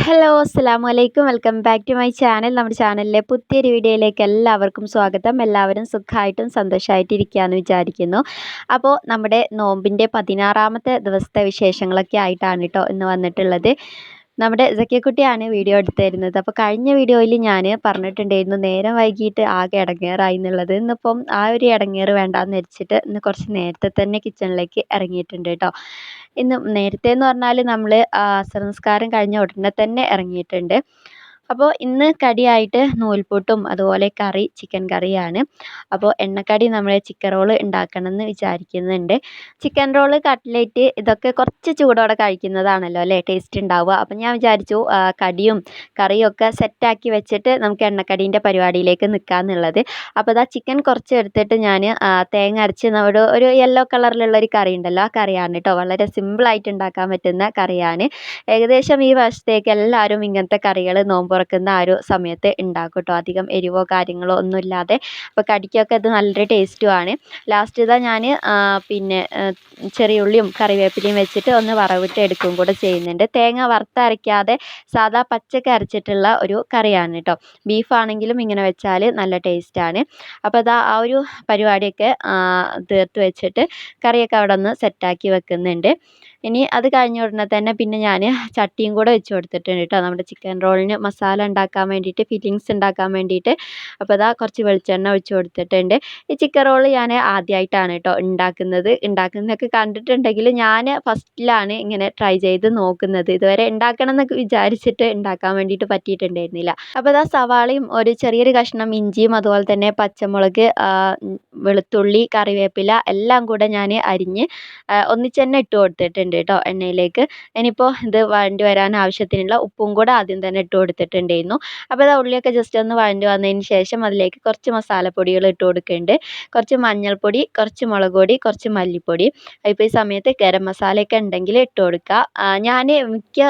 Hello അസ്സാം വലൈക്കും welcome back to my channel നമ്മുടെ ചാനലിലെ പുതിയൊരു വീഡിയോയിലേക്ക് എല്ലാവർക്കും സ്വാഗതം. എല്ലാവരും സുഖമായിട്ടും സന്തോഷമായിട്ട് ഇരിക്കുകയെന്ന് വിചാരിക്കുന്നു. അപ്പോൾ നമ്മുടെ നോമ്പിന്റെ പതിനാറാമത്തെ ദിവസത്തെ വിശേഷങ്ങളൊക്കെ ആയിട്ടാണ് കേട്ടോ ഇന്ന് വന്നിട്ടുള്ളത്. നമ്മുടെ സക്കിയക്കുട്ടിയാണ് വീഡിയോ എടുത്തിരുന്നത്. അപ്പോൾ കഴിഞ്ഞ വീഡിയോയിൽ ഞാൻ പറഞ്ഞിട്ടുണ്ടായിരുന്നു നേരം വൈകിട്ട് ആകെ ഇടങ്ങേറായി എന്നുള്ളത്. ഇന്നിപ്പം ആ ഒരു ഇടങ്ങേറ് വേണ്ടാന്ന് വെച്ചിട്ട് ഇന്ന് കുറച്ച് നേരത്തെ തന്നെ കിച്ചണിലേക്ക് ഇറങ്ങിയിട്ടുണ്ട് കേട്ടോ ഇന്ന് നേരത്തെ എന്ന് പറഞ്ഞാൽ നമ്മൾ അസർ കഴിഞ്ഞ ഉടനെ തന്നെ ഇറങ്ങിയിട്ടുണ്ട്. അപ്പോൾ ഇന്ന് കടിയായിട്ട് നൂൽപുട്ടും അതുപോലെ കറി ചിക്കൻ കറിയാണ്. അപ്പോൾ എണ്ണക്കടി നമ്മൾ ചിക്കൻ റോൾ ഉണ്ടാക്കണമെന്ന് വിചാരിക്കുന്നുണ്ട്. ചിക്കൻ റോൾ കട്ട്ലേറ്റ് ഇതൊക്കെ കുറച്ച് ചൂടോടെ കഴിക്കുന്നതാണല്ലോ അല്ലേ? ടേസ്റ്റ് ഉണ്ടാവുക. അപ്പം ഞാൻ വിചാരിച്ചു കടിയും കറിയും ഒക്കെ സെറ്റാക്കി വെച്ചിട്ട് നമുക്ക് എണ്ണക്കടീന്റെ പരിപാടിയിലേക്ക് നിൽക്കാമെന്നുള്ളത് അപ്പോൾ ഇതാ ചിക്കൻ കുറച്ച് എടുത്തിട്ട് ഞാൻ തേങ്ങ അരച്ച് നമ്മുടെ ഒരു യെല്ലോ കളറിലുള്ള ഒരു കറി ഉണ്ടല്ലോ ആ കറിയാണ് കേട്ടോ വളരെ സിമ്പിളായിട്ട് ഉണ്ടാക്കാൻ പറ്റുന്ന കറിയാണ്. ഏകദേശം ഈ വർഷത്തേക്ക് എല്ലാവരും ഇങ്ങനത്തെ കറികൾ നോമ്പ് തുറക്കുന്ന ആ ഒരു സമയത്ത് ഉണ്ടാക്കും കേട്ടോ. അധികം എരിവോ കാര്യങ്ങളോ ഒന്നും ഇല്ലാതെ അപ്പോൾ കടിക്കൊക്കെ ഇത് നല്ലൊരു ടേസ്റ്റുമാണ് ലാസ്റ്റ് ഇതാ ഞാൻ പിന്നെ ചെറിയ ഉള്ളിയും കറിവേപ്പിലയും വെച്ചിട്ട് ഒന്ന് വറവിട്ട് എടുക്കും കൂടെ ചെയ്യുന്നുണ്ട്. തേങ്ങ വറുത്തരയ്ക്കാതെ സാധാ പച്ചക്ക് അരച്ചിട്ടുള്ള ഒരു കറിയാണ് കേട്ടോ. ബീഫാണെങ്കിലും ഇങ്ങനെ വെച്ചാൽ നല്ല ടേസ്റ്റാണ് അപ്പോൾ അതാ ആ ഒരു പരിപാടിയൊക്കെ തീർത്ത് വെച്ചിട്ട് കറിയൊക്കെ അവിടെ ഒന്ന് സെറ്റാക്കി വെക്കുന്നുണ്ട്. ഇനി അത് കഴിഞ്ഞ ഉടനെ തന്നെ പിന്നെ ഞാൻ ചട്ടിയും കൂടെ വെച്ച് കൊടുത്തിട്ടുണ്ട് കേട്ടോ. നമ്മുടെ ചിക്കൻ റോളിന് മസാല ഉണ്ടാക്കാൻ വേണ്ടിയിട്ട് ഫില്ലിങ്സ് ഉണ്ടാക്കാൻ വേണ്ടിയിട്ട്. അപ്പോൾ അതാ കുറച്ച് വെളിച്ചെണ്ണ ഒഴിച്ച് കൊടുത്തിട്ടുണ്ട്. ഈ ചിക്കൻ റോൾ ഞാൻ ആദ്യമായിട്ടാണ് കേട്ടോ ഉണ്ടാക്കുന്നത്. ഉണ്ടാക്കുന്നതൊക്കെ കണ്ടിട്ടുണ്ടെങ്കിൽ ഞാൻ ഫസ്റ്റിലാണ് ഇങ്ങനെ ട്രൈ ചെയ്ത് നോക്കുന്നത്. ഇതുവരെ ഉണ്ടാക്കണം എന്നൊക്കെ വിചാരിച്ചിട്ട് ഉണ്ടാക്കാൻ വേണ്ടിയിട്ട് പറ്റിയിട്ടുണ്ടായിരുന്നില്ല. അപ്പോൾ അതാ സവാളയും ഒരു ചെറിയൊരു കഷ്ണം ഇഞ്ചിയും അതുപോലെ തന്നെ പച്ചമുളക് വെളുത്തുള്ളി കറിവേപ്പില എല്ലാം കൂടെ ഞാൻ അരിഞ്ഞ് ഒന്നിച്ച് തന്നെ ഇട്ട് കൊടുത്തിട്ടുണ്ട്. കേട്ടോ എണ്ണയിലേക്ക്. ഇനിയിപ്പോൾ ഇത് വഴണ്ടി വരാൻ ആവശ്യത്തിനുള്ള ഉപ്പും കൂടെ ആദ്യം തന്നെ ഇട്ട് കൊടുത്തിട്ടുണ്ടായിരുന്നു. അപ്പോൾ അത് ഉള്ളിയൊക്കെ ജസ്റ്റ് ഒന്ന് വഴണ്ടി വന്നതിന് ശേഷം അതിലേക്ക് കുറച്ച് മസാലപ്പൊടികൾ ഇട്ട് കൊടുക്കുന്നുണ്ട്. കുറച്ച് മഞ്ഞൾപ്പൊടി കുറച്ച് മുളക് പൊടി കുറച്ച് മല്ലിപ്പൊടി. ഇപ്പോൾ ഈ സമയത്ത് ഗരം മസാലയൊക്കെ ഉണ്ടെങ്കിൽ ഇട്ട് കൊടുക്കുക. ഞാൻ മിക്ക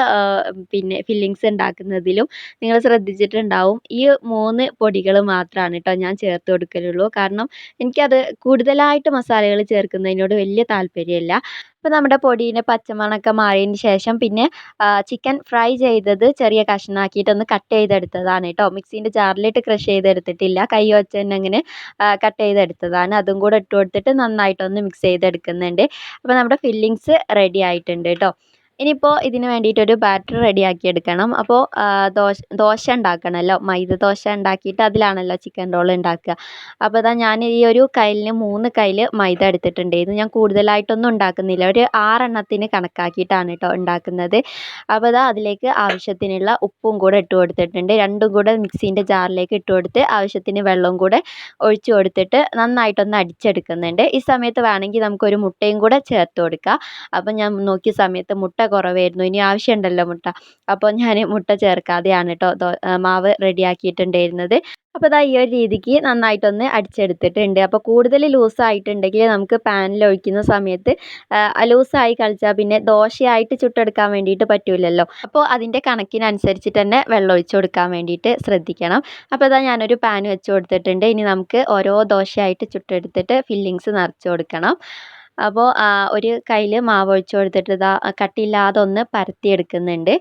പിന്നെ ഫില്ലിങ്സ് ഉണ്ടാക്കുന്നതിലും നിങ്ങൾ ശ്രദ്ധിച്ചിട്ടുണ്ടാവും. ഈ മൂന്ന് പൊടികൾ മാത്രമാണ് കേട്ടോ ഞാൻ ചേർത്ത് കൊടുക്കലുള്ളൂ. കാരണം എനിക്കത് കൂടുതലായിട്ട് മസാലകൾ ചേർക്കുന്നതിനോട് വലിയ താല്പര്യമില്ല. അപ്പോൾ നമ്മുടെ പൊടീന്റെ പച്ചമണമൊക്കെ മാറിയതിന് ശേഷം പിന്നെ ചിക്കൻ ഫ്രൈ ചെയ്തത് ചെറിയ കഷ്ണമാക്കിയിട്ടൊന്ന് കട്ട് ചെയ്തെടുത്തതാണ് കേട്ടോ. മിക്സീന്റെ ജാറിലിട്ട് ക്രഷ് ചെയ്തെടുത്തിട്ടില്ല. കൈ വെച്ച് തന്നെ അങ്ങനെ കട്ട് ചെയ്തെടുത്തതാണ്. അതും കൂടെ ഇട്ട് കൊടുത്തിട്ട് നന്നായിട്ടൊന്ന് മിക്സ് ചെയ്തെടുക്കുന്നുണ്ട്. അപ്പോൾ നമ്മുടെ ഫില്ലിങ്സ് റെഡി ആയിട്ടുണ്ട് കേട്ടോ. ഇനിയിപ്പോൾ ഇതിന് വേണ്ടിയിട്ടൊരു ബാറ്റർ റെഡിയാക്കി എടുക്കണം അപ്പോൾ ദോശ ദോശ ഉണ്ടാക്കണമല്ലോ മൈദ ദോശ ഉണ്ടാക്കിയിട്ട് അതിലാണല്ലോ ചിക്കൻ റോൾ ഉണ്ടാക്കുക. അപ്പോൾ ഇതാ ഞാൻ ഈ ഒരു കയ്യിലിന് മൂന്ന് കയ്യിൽ മൈദ എടുത്തിട്ടുണ്ട്. എടുത്തിട്ടുണ്ടായിരുന്നു ഞാൻ കൂടുതലായിട്ടൊന്നും ഉണ്ടാക്കുന്നില്ല. ഒരു ആറെണ്ണത്തിന് കണക്കാക്കിയിട്ടാണ് കേട്ടോ ഉണ്ടാക്കുന്നത്. അപ്പോൾ ഇതാ അതിലേക്ക് ആവശ്യത്തിനുള്ള ഉപ്പും കൂടെ ഇട്ട് കൊടുത്തിട്ടുണ്ട്. രണ്ടും കൂടെ മിക്സീന്റെ ജാറിലേക്ക് ഇട്ട് കൊടുത്ത് ആവശ്യത്തിന് വെള്ളവും കൂടെ ഒഴിച്ചു കൊടുത്തിട്ട് നന്നായിട്ടൊന്ന് അടിച്ചെടുക്കുന്നുണ്ട്. ഈ സമയത്ത് വേണമെങ്കിൽ നമുക്കൊരു മുട്ടയും കൂടെ ചേർത്ത് കൊടുക്കാം. അപ്പം ഞാൻ നോക്കിയ സമയത്ത് മുട്ട കുറവായിരുന്നു. ഇനി ആവശ്യമുണ്ടല്ലോ മുട്ട. അപ്പോൾ ഞാൻ മുട്ട ചേർക്കാതെയാണ് കേട്ടോ മാവ് റെഡിയാക്കിയിട്ടുണ്ടായിരുന്നത്. അപ്പോൾ ഇതാ ഈ ഒരു രീതിക്ക് നന്നായിട്ടൊന്ന് അടിച്ചെടുത്തിട്ടുണ്ട്. അപ്പോൾ കൂടുതൽ ലൂസായിട്ടുണ്ടെങ്കിൽ നമുക്ക് പാനിൽ ഒഴിക്കുന്ന സമയത്ത് ലൂസായി കളിച്ചാൽ പിന്നെ ദോശയായിട്ട് ചുട്ടെടുക്കാൻ വേണ്ടിയിട്ട് പറ്റൂലല്ലോ. അപ്പോൾ അതിന്റെ കണക്കിനനുസരിച്ചിട്ട് തന്നെ വെള്ളം ഒഴിച്ചു കൊടുക്കാൻ വേണ്ടിയിട്ട് ശ്രദ്ധിക്കണം. അപ്പോൾ ഇതാ ഞാനൊരു പാൻ വെച്ച് കൊടുത്തിട്ടുണ്ട്. ഇനി നമുക്ക് ഓരോ ദോശയായിട്ട് ചുട്ടെടുത്തിട്ട് ഫില്ലിങ്സ് നിറച്ച് കൊടുക്കണം. അപ്പോൾ ഒരു കയ്യിൽ മാവ് ഒഴിച്ച് കൊടുത്തിട്ട് ഇതാ കട്ടിയില്ലാതെ ഒന്ന് പരത്തിയെടുക്കുന്നുണ്ട്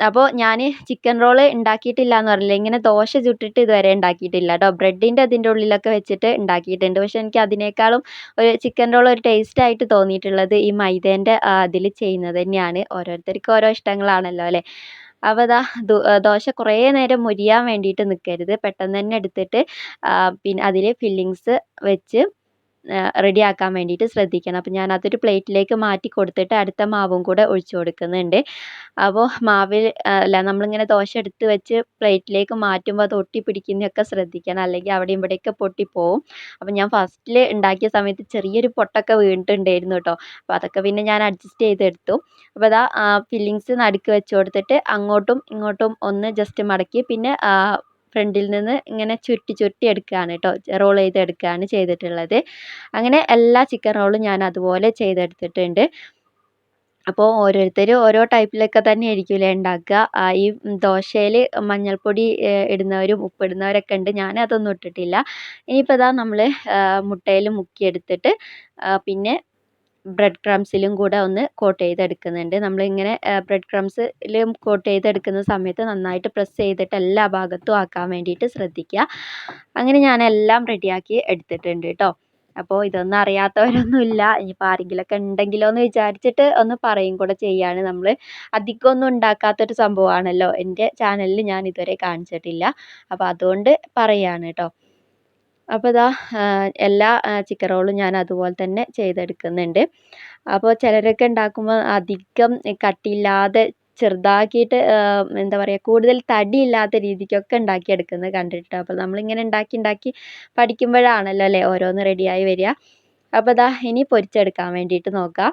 അപ്പോൾ ഞാൻ ചിക്കൻ റോൾ ഉണ്ടാക്കിയിട്ടില്ല എന്ന് പറഞ്ഞില്ല? ഇങ്ങനെ ദോശ ചുട്ടിട്ട് ഇതുവരെ ഉണ്ടാക്കിയിട്ടില്ല കേട്ടോ. ബ്രെഡിന്റെ അതിന്റെ ഉള്ളിലൊക്കെ വെച്ചിട്ട് ഉണ്ടാക്കിയിട്ടുണ്ട്. പക്ഷേ എനിക്ക് അതിനേക്കാളും ഒരു ചിക്കൻ റോൾ ഒരു ടേസ്റ്റ് ആയിട്ട് തോന്നിയിട്ടുള്ളത് ഈ മൈദേന്റെ അതിൽ ചെയ്യുന്നത് തന്നെയാണ്. ഓരോരുത്തർക്കും ഓരോ ഇഷ്ടങ്ങളാണല്ലോ അല്ലേ? അപ്പോൾ ദാ ദോശ കുറേ നേരം മുരിയാൻ വേണ്ടിയിട്ട് നിൽക്കരുത് പെട്ടെന്ന് തന്നെ എടുത്തിട്ട് പിന്നെ അതിൽ ഫില്ലിങ്സ് വെച്ച് റെഡിയാക്കാൻ വേണ്ടിയിട്ട് ശ്രദ്ധിക്കണം. അപ്പോൾ ഞാൻ അതൊരു പ്ലേറ്റിലേക്ക് മാറ്റി കൊടുത്തിട്ട് അടുത്ത മാവും കൂടെ ഒഴിച്ചു കൊടുക്കുന്നുണ്ട്. അപ്പോൾ മാവിൽ അല്ല നമ്മളിങ്ങനെ ദോശ എടുത്ത് വെച്ച് പ്ലേറ്റിലേക്ക് മാറ്റുമ്പോൾ അത് ഒട്ടി പിടിക്കുന്നതൊക്കെ ശ്രദ്ധിക്കണം. അല്ലെങ്കിൽ അവിടെ ഇവിടെയൊക്കെ പൊട്ടിപ്പോവും. അപ്പോൾ ഞാൻ ഫസ്റ്റിൽ ഉണ്ടാക്കിയ സമയത്ത് ചെറിയൊരു പൊട്ടൊക്കെ വീണിട്ടുണ്ടായിരുന്നു കേട്ടോ. അപ്പോൾ അതൊക്കെ പിന്നെ ഞാൻ അഡ്ജസ്റ്റ് ചെയ്തെടുത്തു. അപ്പോൾ അതാ ഫില്ലിങ്സ് നടുക്ക് വെച്ച് കൊടുത്തിട്ട് അങ്ങോട്ടും ഇങ്ങോട്ടും ഒന്ന് ജസ്റ്റ് മടക്കി. പിന്നെ ഫ്രണ്ടിൽ നിന്ന് ഇങ്ങനെ ചുരുട്ടി ചുരുട്ടി എടുക്കുകയാണ് കേട്ടോ. റോൾ ചെയ്തെടുക്കുകയാണ് ചെയ്തിട്ടുള്ളത്. അങ്ങനെ എല്ലാ ചിക്കൻ റോളും ഞാൻ അതുപോലെ ചെയ്തെടുത്തിട്ടുണ്ട്. അപ്പോൾ ഓരോരുത്തർ ഓരോ ടൈപ്പിലൊക്കെ തന്നെ ആയിരിക്കില്ലേ ഉണ്ടാക്കുക. ഈ ദോശയിൽ മഞ്ഞൾപ്പൊടി ഇടുന്നവരും ഉപ്പിടുന്നവരൊക്കെ ഉണ്ട്. ഞാൻ അതൊന്നും ഇട്ടിട്ടില്ല. ഇനിയിപ്പോൾ ഇതാ നമ്മൾ മുട്ടയിൽ മുക്കിയെടുത്തിട്ട് പിന്നെ ബ്രെഡ് ക്രംസിലും കൂടെ ഒന്ന് കോട്ട് ചെയ്തെടുക്കുന്നുണ്ട്. നമ്മളിങ്ങനെ ബ്രെഡ് ക്രംസിലും കോട്ട് ചെയ്തെടുക്കുന്ന സമയത്ത് നന്നായിട്ട് പ്രസ് ചെയ്തിട്ട് എല്ലാ ഭാഗത്തും ആക്കാൻ വേണ്ടിയിട്ട് ശ്രദ്ധിക്കുക. അങ്ങനെ ഞാൻ എല്ലാം റെഡിയാക്കി എടുത്തിട്ടുണ്ട് കേട്ടോ അപ്പോൾ ഇതൊന്നും അറിയാത്തവരൊന്നുമില്ല. ഇനിയിപ്പോൾ ആരെങ്കിലുമൊക്കെ ഉണ്ടെങ്കിലോ എന്ന് വിചാരിച്ചിട്ട് ഒന്ന് പറയും കൂടെ ചെയ്യാണ് നമ്മൾ അധികമൊന്നും ഉണ്ടാക്കാത്തൊരു സംഭവമാണല്ലോ എന്റെ ചാനലിൽ ഞാൻ ഇതുവരെ കാണിച്ചിട്ടില്ല. അപ്പോൾ അതുകൊണ്ട് പറയുകയാണ് കേട്ടോ അപ്പോൾ ഇതാ എല്ലാ ചിക്കൻ റോളും ഞാൻ അതുപോലെ തന്നെ ചെയ്തെടുക്കുന്നുണ്ട്. അപ്പോൾ ചിലരൊക്കെ ഉണ്ടാക്കുമ്പോൾ അധികം കട്ടിയില്ലാതെ ചെറുതാക്കിയിട്ട് എന്താ പറയുക കൂടുതൽ തടിയില്ലാത്ത രീതിക്കൊക്കെ ഉണ്ടാക്കിയെടുക്കുന്നത് കണ്ടിട്ട് അപ്പോൾ നമ്മളിങ്ങനെ ഉണ്ടാക്കി ഉണ്ടാക്കി പഠിക്കുമ്പോഴാണല്ലോ അല്ലേ ഓരോന്ന് റെഡിയായി വരിക. അപ്പോൾ ഇതാ ഇനി പൊരിച്ചെടുക്കാൻ വേണ്ടിയിട്ട് നോക്കാം.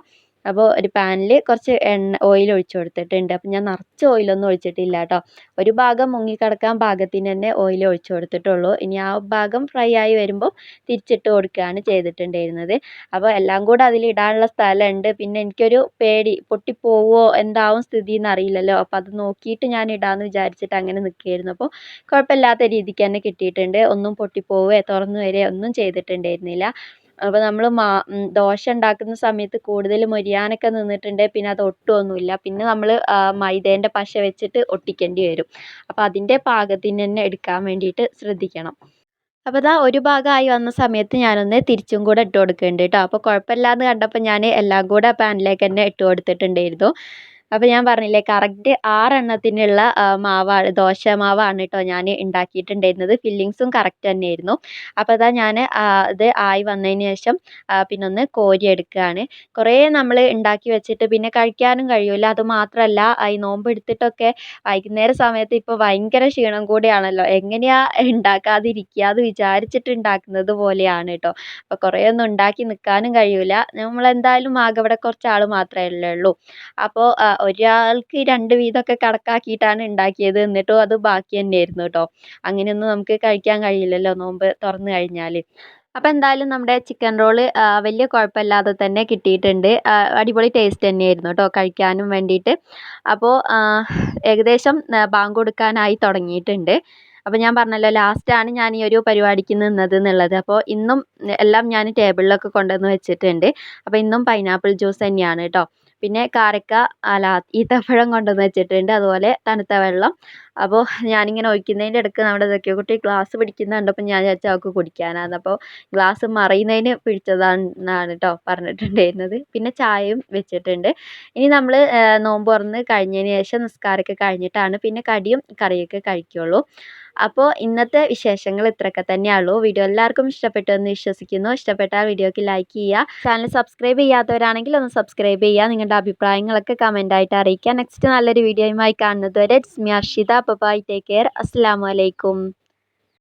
അപ്പോൾ ഒരു പാനിൽ കുറച്ച് എണ്ണ ഓയിൽ ഒഴിച്ച് കൊടുത്തിട്ടുണ്ട്. അപ്പോൾ ഞാൻ നിറച്ച് ഓയിലൊന്നും ഒഴിച്ചിട്ടില്ല കേട്ടോ ഒരു ഭാഗം മുങ്ങിക്കിടക്കാൻ ഭാഗത്തിന് തന്നെ ഓയിൽ ഒഴിച്ച് കൊടുത്തിട്ടുള്ളൂ. ഇനി ആ ഭാഗം ഫ്രൈ ആയി വരുമ്പോൾ തിരിച്ചിട്ട് കൊടുക്കുകയാണ് ചെയ്തിട്ടുണ്ടായിരുന്നത്. അപ്പോൾ എല്ലാം കൂടെ അതിൽ ഇടാനുള്ള സ്ഥലമുണ്ട്. പിന്നെ എനിക്കൊരു പേടി പൊട്ടിപ്പോവോ എന്താവും സ്ഥിതി എന്നറിയില്ലല്ലോ. അപ്പോൾ അത് നോക്കിയിട്ട് ഞാൻ ഇടാമെന്ന് വിചാരിച്ചിട്ട് അങ്ങനെ നിൽക്കുകയായിരുന്നു. അപ്പോൾ കുഴപ്പമില്ലാത്ത രീതിക്ക് തന്നെ കിട്ടിയിട്ടുണ്ട്. ഒന്നും പൊട്ടിപ്പോവുകയോ തുറന്നു വരികയോ ഒന്നും ചെയ്തിട്ടുണ്ടായിരുന്നില്ല. അപ്പോൾ നമ്മൾ മാ ദോശ ഉണ്ടാക്കുന്ന സമയത്ത് കൂടുതൽ മൊരിയാനൊക്കെ നിന്നിട്ടുണ്ടെങ്കിൽ പിന്നെ അത് ഒട്ടുമൊന്നുമില്ല പിന്നെ നമ്മൾ മൈദേന്റെ പശ വെച്ചിട്ട് ഒട്ടിക്കേണ്ടി വരും. അപ്പോൾ അതിന്റെ പാകത്തിന് തന്നെ എടുക്കാൻ വേണ്ടിയിട്ട് ശ്രദ്ധിക്കണം. അപ്പോൾ ഇതാ ഒരു ഭാഗമായി വന്ന സമയത്ത് ഞാനൊന്ന് തിരിച്ചും കൂടെ ഇട്ട് കൊടുക്കുന്നുണ്ട് കേട്ടോ. അപ്പോൾ കുഴപ്പമില്ലാന്ന് കണ്ടപ്പോൾ ഞാൻ എല്ലാം കൂടെ പാനിലേക്ക് തന്നെ ഇട്ട് കൊടുത്തിട്ടുണ്ടായിരുന്നു. അപ്പോൾ ഞാൻ പറഞ്ഞില്ലേ കറക്റ്റ് ആറെണ്ണത്തിനുള്ള മാവാണ് ദോശ മാവാണ് കേട്ടോ ഞാൻ ഉണ്ടാക്കിയിട്ടുണ്ടായിരുന്നത് ഫില്ലിങ്സും കറക്റ്റ് തന്നെയായിരുന്നു. അപ്പോൾ അതാ ഞാൻ ഇത് ആയി വന്നതിന് ശേഷം പിന്നെ ഒന്ന് കോരി എടുക്കുകയാണ് കുറേ നമ്മൾ ഉണ്ടാക്കി വെച്ചിട്ട് പിന്നെ കഴിക്കാനും കഴിയൂല. അത് മാത്രമല്ല ഈ നോമ്പ് എടുത്തിട്ടൊക്കെ വൈകുന്നേര സമയത്ത് ഇപ്പോൾ ഭയങ്കര ക്ഷീണം കൂടിയാണല്ലോ. എങ്ങനെയാണ് ഉണ്ടാക്കാതിരിക്കുക അത് വിചാരിച്ചിട്ട് ഉണ്ടാക്കുന്നത് പോലെയാണ് കേട്ടോ അപ്പോൾ കുറേ ഒന്നും ഉണ്ടാക്കി നിൽക്കാനും കഴിയില്ല നമ്മളെന്തായാലും ആകെ ഇവിടെ കുറച്ച് ആൾ മാത്രമേ ഉള്ളൂ അപ്പോൾ ഒരാൾക്ക് രണ്ട് വീതമൊക്കെ കണക്കാക്കിയിട്ടാണ് ഉണ്ടാക്കിയത്. എന്നിട്ടും അത് ബാക്കി തന്നെയായിരുന്നു കേട്ടോ. അങ്ങനെയൊന്നും നമുക്ക് കഴിക്കാൻ കഴിയില്ലല്ലോ നോമ്പ് തുറന്നു കഴിഞ്ഞാൽ അപ്പോൾ എന്തായാലും നമ്മുടെ ചിക്കൻ റോൾ വലിയ കുഴപ്പമില്ലാതെ തന്നെ കിട്ടിയിട്ടുണ്ട്. അടിപൊളി ടേസ്റ്റ് തന്നെയായിരുന്നു കേട്ടോ കഴിക്കാനും വേണ്ടിയിട്ട്. അപ്പോൾ ഏകദേശം ബാങ്ക് കൊടുക്കാനായി തുടങ്ങിയിട്ടുണ്ട്. അപ്പോൾ ഞാൻ പറഞ്ഞല്ലോ ലാസ്റ്റാണ് ഞാൻ ഈ ഒരു പരിപാടിക്ക് നിന്നത് എന്നുള്ളത്. അപ്പോൾ ഇന്നും എല്ലാം ഞാൻ ടേബിളിലൊക്കെ കൊണ്ടുവന്ന് വെച്ചിട്ടുണ്ട്. അപ്പോൾ ഇന്നും പൈനാപ്പിൾ ജ്യൂസ് തന്നെയാണ് കേട്ടോ. പിന്നെ കാരക്ക അല്ല ഈത്തപ്പഴം കൊണ്ടുവന്ന് വെച്ചിട്ടുണ്ട്. അതുപോലെ തണുത്ത വെള്ളം. അപ്പോൾ ഞാനിങ്ങനെ ഒഴിക്കുന്നതിന്റെ ഇടയ്ക്ക് നമ്മുടെ കുട്ടി ഗ്ലാസ് പിടിക്കുന്നത് കണ്ടപ്പോൾ ഞാൻ വിചാരിച്ചു അവൾക്ക് കുടിക്കാനാണ് അപ്പോൾ ഗ്ലാസ് മറിയുന്നതിന് പിടിച്ചതാണെന്നാണ് കേട്ടോ പറഞ്ഞിട്ടുണ്ടായിരുന്നത്. പിന്നെ ചായയും വെച്ചിട്ടുണ്ട്. ഇനി നമ്മൾ നോമ്പ് തുറന്ന് കഴിഞ്ഞതിന് ശേഷം നിസ്കാരമൊക്കെ കഴിഞ്ഞിട്ടാണ് പിന്നെ കടിയും കറിയൊക്കെ കഴിക്കുകയുള്ളൂ അപ്പോൾ ഇന്നത്തെ വിശേഷങ്ങൾ ഇത്രയൊക്കെ തന്നെയുള്ളൂ. വീഡിയോ എല്ലാവർക്കും ഇഷ്ടപ്പെട്ടു എന്ന് വിശ്വസിക്കുന്നു. ഇഷ്ടപ്പെട്ടാൽ വീഡിയോക്ക് ലൈക്ക് ചെയ്യുക. ചാനൽ സബ്സ്ക്രൈബ് ചെയ്യാത്തവരാണെങ്കിൽ ഒന്ന് സബ്സ്ക്രൈബ് ചെയ്യുക. നിങ്ങളുടെ അഭിപ്രായങ്ങളൊക്കെ കമന്റായിട്ട് അറിയിക്കുക. നെക്സ്റ്റ് നല്ലൊരു വീഡിയോയുമായി കാണുന്നത് വരെ it's me Arshitha. Bye take care അസ്സാം വലൈക്കും